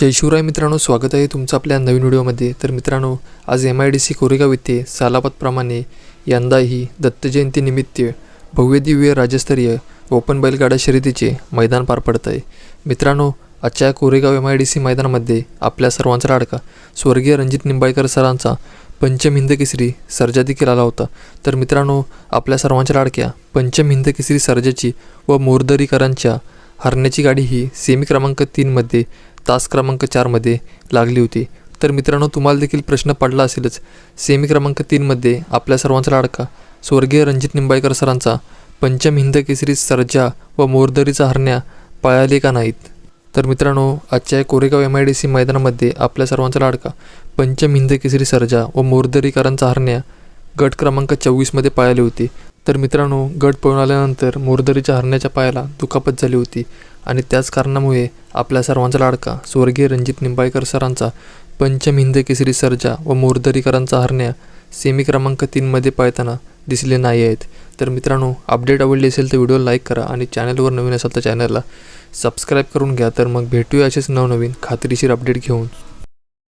जय शिवराय मित्रांनो स्वागत आहे तुमचं आपल्या नवीन व्हिडिओमध्ये. तर मित्रांनो आज M I D C Koregaon येथे सालापतप्रमाणे यंदाही दत्तजयंतीनिमित्त भव्य दिव्य राज्यस्तरीय ओपन बैलगाडा शर्यतीचे मैदान पार पडत आहे मित्रांनो आजच्या Koregaon M I D C मैदानामध्ये आपल्या सर्वांचा लाडका स्वर्गीय रणजित निंबाळकर सरांचा पंचम हिंद केसरी सर्जा देखील आला होता. तर मित्रांनो आपल्या सर्वांच्या लाडक्या पंचम हिंद केसरी सर्जाची व मोरदरीकरांच्या हरण्याची गाडी ही सेमी क्रमांक तीनमध्ये तास क्रमांक चारमध्ये लागली होती. तर मित्रांनो तुम्हाला देखील प्रश्न पडला असेलच. सेमी क्रमांक तीनमध्ये आपल्या सर्वांचा लाडका स्वर्गीय रणजित निंबाळकर सरांचा पंचम हिंद केसरी सर्जा व मोरदरीचा हरण्या पळाले का नाहीत? तर मित्रांनो आजच्या Koregaon M I D C मैदानामध्ये आपल्या सर्वांचा लाडका पंचम हिंद केसरी सर्जा व मोरदरीकरांचा हरण्या गट क्रमांक चोवीसमध्ये पळाले होते. तर मित्रांनो गट पळून आल्यानंतर मोरदरीच्या हरण्याच्या पायाला दुखापत झाली होती आणि त्याच कारणामुळे आपल्या सर्वांचा लाडका स्वर्गीय रणजित निंबाळकर सरांचा पंचम हिंद केसरी सर्जा व मोरदरीकरांचा हरण्या सेमी क्रमांक तीनमध्ये पाळताना दिसले नाही आहेत. तर मित्रांनो अपडेट आवडली असेल तर व्हिडिओ लाईक करा आणि चॅनलवर नवीन असाल तर चॅनलला सबस्क्राईब करून घ्या. तर मग भेटूया असेच नवनवीन खात्रीशीर अपडेट घेऊन.